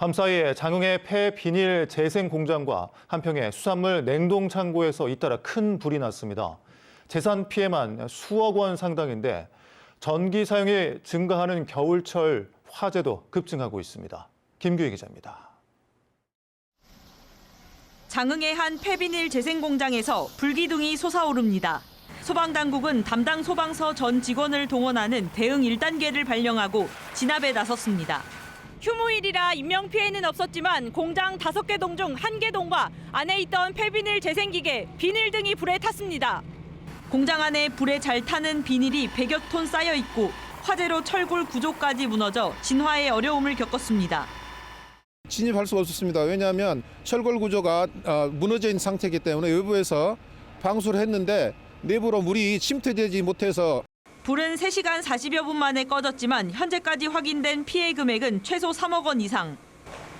밤사이에 장흥의 폐 비닐 재생 공장과 한평의 수산물 냉동 창고에서 잇따라 큰 불이 났습니다. 재산 피해만 수억 원 상당인데 전기 사용이 증가하는 겨울철 화재도 급증하고 있습니다. 김규희 기자입니다. 장흥의 한 폐비닐 재생 공장에서 불기둥이 솟아오릅니다. 소방당국은 담당 소방서 전 직원을 동원하는 대응 1단계를 발령하고 진압에 나섰습니다. 휴무일이라 인명피해는 없었지만 공장 5개 동 중 1개 동과 안에 있던 폐비닐 재생기계, 비닐 등이 불에 탔습니다. 공장 안에 불에 잘 타는 비닐이 100여 톤 쌓여 있고 화재로 철골 구조까지 무너져 진화에 어려움을 겪었습니다. 진입할 수가 없었습니다. 왜냐하면 철골 구조가 어, 무너져 있는 상태이기 때문에 외부에서 방수를 했는데 내부로 물이 침투되지 못해서 불은 3시간 40여 분 만에 꺼졌지만 현재까지 확인된 피해 금액은 최소 3억 원 이상.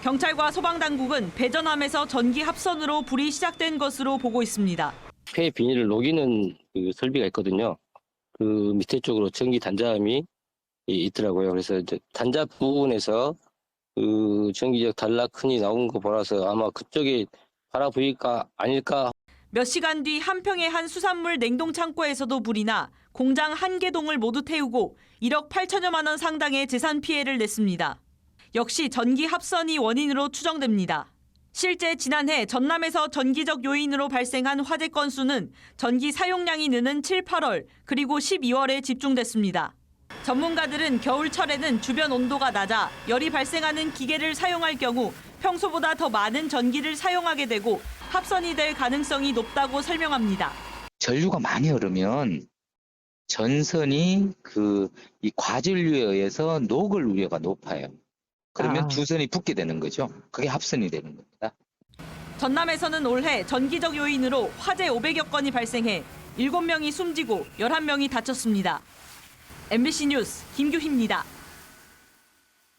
경찰과 소방당국은 배전함에서 전기 합선으로 불이 시작된 것으로 보고 있습니다. 폐 비닐을 녹이는 그 설비가 있거든요. 그 밑에 쪽으로 전기 단자함이 이- 있더라고요. 그래서 이제 단자 부분에서 그 전기적 단락 흔이 나온 거 보라서 아마 그쪽에 바라보일까 아닐까 몇 시간 뒤 한평의 한 수산물 냉동 창고에서도 불이 나 공장 한 개 동을 모두 태우고 1억 8천여만 원 상당의 재산 피해를 냈습니다. 역시 전기 합선이 원인으로 추정됩니다. 실제 지난해 전남에서 전기적 요인으로 발생한 화재 건수는 전기 사용량이 느는 7, 8월 그리고 12월에 집중됐습니다. 전문가들은 겨울철에는 주변 온도가 낮아 열이 발생하는 기계를 사용할 경우 평소보다 더 많은 전기를 사용하게 되고 합선이 될 가능성이 높다고 설명합니다. 전류가 많이 흐르면 전선이 그 이 과전류에 의해서 녹을 우려가 높아요. 그러면 아. 두 선이 붙게 되는 거죠. 그게 합선이 되는 겁니다. 전남에서는 올해 전기적 요인으로 화재 500여 건이 발생해 7명이 숨지고 11명이 다쳤습니다. MBC 뉴스 김규희입니다.